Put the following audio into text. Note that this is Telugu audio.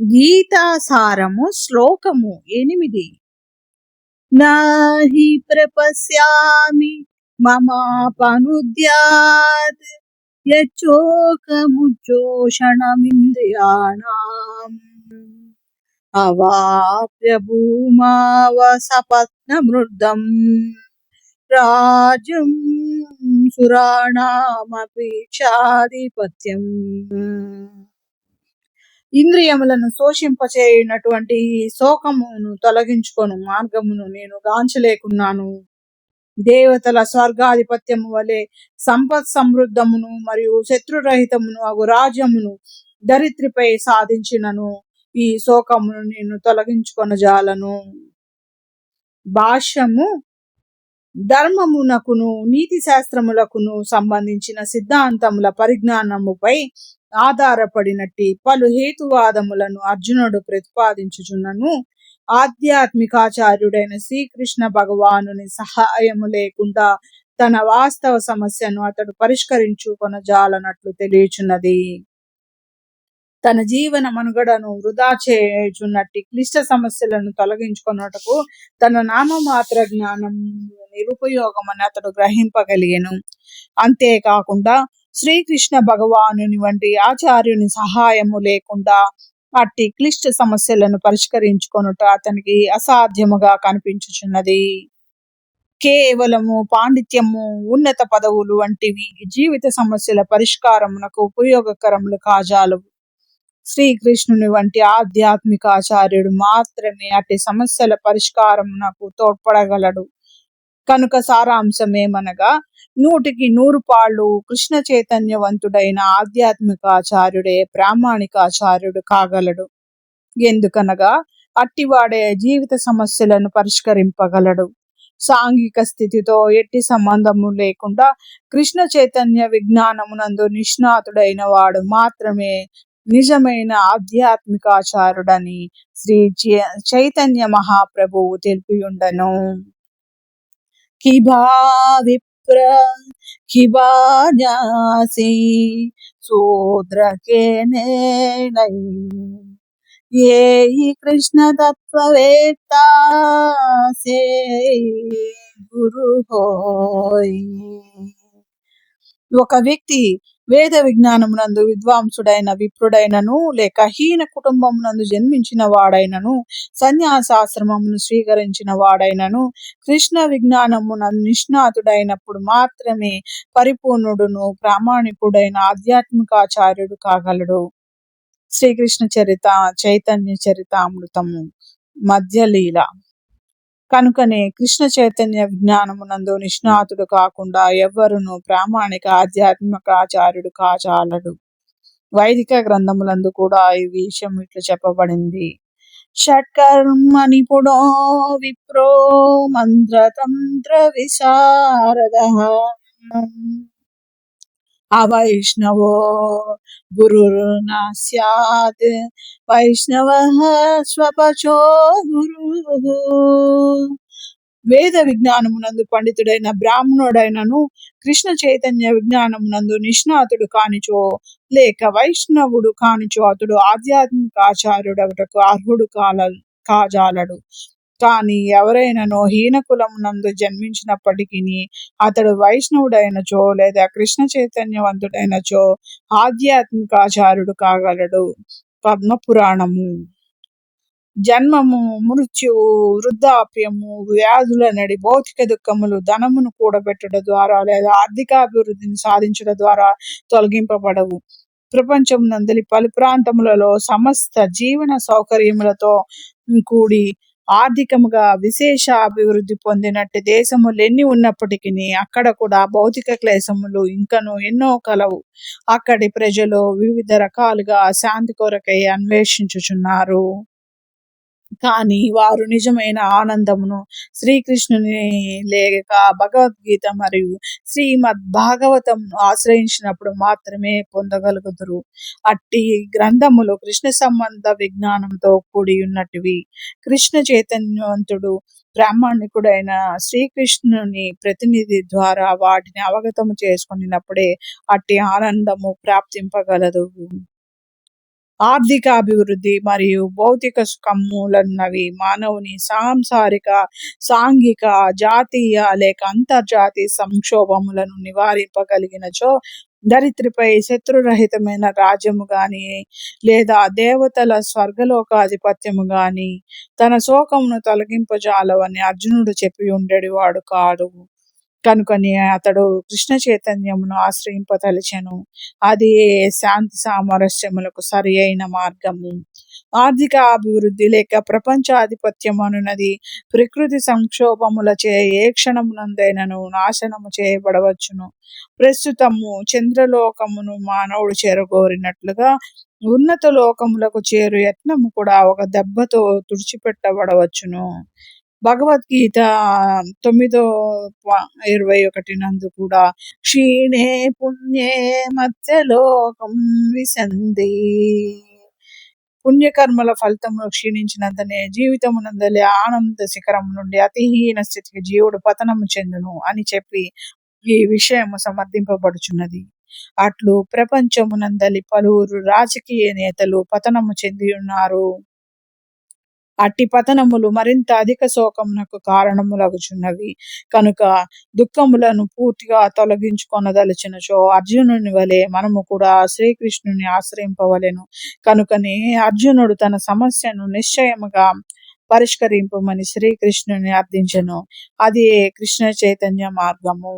గీతాసారము శ్లోకము ఎనిమిది. నాహి ప్రపశ్యామి మమాపనుద్యాత్ యచ్చోకముచ్చోషణమింద్రియాణం. అవాప్య భూమావసపత్నమృద్ధం రాజం సురాణామపీక్షాధిపత్యం ఇంద్రియములను శోషింపచేయునటువంటి ఈ శోకమును తొలగించుకొను మార్గమును నేను గాంచలేకున్నాను. దేవతల స్వర్గాధిపత్యము వలె సంపత్ సమృద్ధమును మరియు శత్రురహితమును అగు రాజ్యమును దరిద్రిపై సాధించినను. ఈ శోకమును నేను తొలగించుకొనజాలను. భాష్యము ధర్మమునకును నీతి శాస్త్రములకును సంబంధించిన సిద్ధాంతముల పరిజ్ఞానముపై ఆధారపడినట్టి పలు హేతువాదములను అర్జునుడు ప్రతిపాదించుచున్నను. ఆధ్యాత్మికాచార్యుడైన శ్రీకృష్ణ భగవానుని సహాయము లేకుండా తన వాస్తవ సమస్యను అతడు పరిష్కరించుకొనజాలనట్లు తెలియచున్నది. తన జీవన మనుగడను వృధా చేయుచున్నట్టి క్లిష్ట సమస్యలను తొలగించుకొనుటకు తన నామమాత్ర జ్ఞానం నిరుపయోగమని అతడు గ్రహింపగలిగాను. అంతేకాకుండా శ్రీకృష్ణ భగవానుని వంటి ఆచార్యుని సహాయము లేకుండా అట్టి క్లిష్ట సమస్యలను పరిష్కరించుకొనుట అతనికి అసాధ్యముగా కనిపించుచున్నది. కేవలము పాండిత్యము ఉన్నత పదవులు వంటివి జీవిత సమస్యల పరిష్కారమునకు ఉపయోగకరములు కాజాలవు. శ్రీకృష్ణుని వంటి ఆధ్యాత్మిక ఆచార్యుడు మాత్రమే అట్టి సమస్యల పరిష్కారమునకు తోడ్పడగలడు. కనుక సారాంశమేమనగా నూటికి నూరు పాళ్ళు కృష్ణ చైతన్యవంతుడైన ఆధ్యాత్మిక ఆచార్యుడే ప్రామాణిక ఆచార్యుడు కాగలడు. ఎందుకనగా అట్టివాడే జీవిత సమస్యలను పరిష్కరింపగలడు. సాంఘిక స్థితితో ఎట్టి సంబంధము లేకుండా కృష్ణ చైతన్య విజ్ఞానమునందు నిష్ణాతుడైన వాడు మాత్రమే నిజమైన ఆధ్యాత్మికాచారుడని శ్రీ చైతన్య మహాప్రభువు తెలిపియుండను. किबा विप्र किबा जासी शूद्र के ये कृष्ण तत्ववेत्ता से గురు హోయ్ ఒక వ్యక్తి వేద విజ్ఞానమునందు విద్వాంసుడైన విప్రుడైనను లేక హీన కుటుంబమునందు జన్మించిన వాడైనను సన్యాసాశ్రమమును స్వీకరించిన వాడైనను కృష్ణ విజ్ఞానమునందు నిష్ణాతుడైనప్పుడు మాత్రమే పరిపూర్ణుడును ప్రామాణికుడైన ఆధ్యాత్మికాచార్యుడు కాగలడు. శ్రీకృష్ణ చరిత చైతన్య చరితామృతము మధ్యలీల. కనుకనే కృష్ణ చైతన్య విజ్ఞానమునందు నిష్ణాతుడు కాకుండా ఎవ్వరును ప్రామాణిక ఆధ్యాత్మిక ఆచార్యుడు కాచాలడు. వైదిక గ్రంథములందు కూడా ఈ విషయం ఇట్లు చెప్పబడింది. షట్కర్మ నిపుణో విప్రో మంత్రతంత్ర విశారద అవైష్ణవో గురుర్న స్యాత్. వైష్ణవ స్వపచో గురు. వేద విజ్ఞానమునందు పండితుడైన బ్రాహ్మణుడైనను కృష్ణ చైతన్య విజ్ఞానమునందు నిష్ణాతుడు కానిచో లేక వైష్ణవుడు కానిచో అతడు ఆధ్యాత్మిక ఆచార్యుడవుటకు అర్హుడు కాల కాజాలడు. కానీ ఎవరైనానో హీన కులమునందు జన్మించినప్పటికీ అతడు వైష్ణవుడైనచో లేదా కృష్ణ చైతన్యవంతుడైనచో ఆధ్యాత్మికాచార్యుడు కాగలడు. పద్మపురాణము జన్మము మృత్యువు వృద్ధాప్యము వ్యాధుల నడి భౌతిక దుఃఖములు ధనమును కూడబెట్టడం ద్వారా లేదా ఆర్థికాభివృద్ధిని సాధించడం ద్వారా తొలగింపబడవు. ప్రపంచం నందలి పలు ప్రాంతములలో సమస్త జీవన సౌకర్యములతో కూడి ఆర్థికముగా విశేష అభివృద్ధి పొందినట్టు దేశములు ఎన్ని ఉన్నప్పటికీ అక్కడ కూడా భౌతిక క్లేశములు ఇంకను ఎన్నో కలవు. అక్కడి ప్రజలు వివిధ రకాలుగా శాంతి కొరకై అన్వేషించుచున్నారు. కానీ వారు నిజమైన ఆనందమును శ్రీకృష్ణుని లేక భగవద్గీత మరియు శ్రీమద్ భాగవతం ఆశ్రయించినప్పుడు మాత్రమే పొందగలుగుతారు అట్టి గ్రంథములు కృష్ణ సంబంధ విజ్ఞానంతో కూడి ఉన్నటివి కృష్ణ చైతన్యవంతుడు బ్రాహ్మణికుడైన శ్రీకృష్ణుని ప్రతినిధి ద్వారా వాటిని అవగతము చేసుకున్నప్పుడే అట్టి ఆనందము ప్రాప్తింపగలదు. ఆర్థిక అభివృద్ధి మరియు భౌతిక సుఖములన్నవి మానవుని సాంసారిక సాంఘిక జాతీయ లేక అంతర్జాతీయ సంక్షోభములను నివారింపగలిగినచో దరిద్రిపై శత్రురహితమైన రాజ్యము గాని లేదా దేవతల స్వర్గలోకాధిపత్యము గాని తన శోకమును తొలగింపజాలవని అర్జునుడు చెప్పి ఉండేది వాడు కాడు. కనుకని అతడు కృష్ణ చైతన్యమును ఆశ్రయింపదలిచెను. అది శాంతి సామరస్యములకు సరి అయిన మార్గము. ఆర్థిక అభివృద్ధి లేక ప్రపంచాధిపత్యం అనున్నది ప్రకృతి సంక్షోభములచే ఏ క్షణమునందైనను నాశనము చేయబడవచ్చును. ప్రస్తుతము చంద్రలోకమును మానవుడు చేరగోరినట్లుగా ఉన్నత లోకములకు చేరు యత్నము కూడా ఒక దెబ్బతో తుడిచిపెట్టబడవచ్చును. భగవద్గీత తొమ్మిదో ప- ఇరవై ఒకటి నందు కూడా క్షీణే పుణ్యే మత్స్యలోకం విసంది పుణ్యకర్మల ఫలితములు క్షీణించినంతనే జీవితమునందలి ఆనంద శిఖరం నుండి అతిహీన స్థితికి జీవుడు పతనము చెందును అని చెప్పి ఈ విషయము సమర్థింపబడుచున్నది. అట్లు ప్రపంచమునందలి పలువురు రాజకీయ నేతలు పతనము చెంది ఉన్నారు అట్టి పతనములు మరింత అధిక శోకమునకు కారణములగుచున్నవి. కనుక దుఃఖములను పూర్తిగా తొలగించుకొనదలిచినచో అర్జునుని వలె మనము కూడా శ్రీకృష్ణుని ఆశ్రయింపవలెను. కనుకనే అర్జునుడు తన సమస్యను నిశ్చయముగా పరిష్కరింపమని శ్రీకృష్ణుని అర్థించను. అది కృష్ణ చైతన్య మార్గము.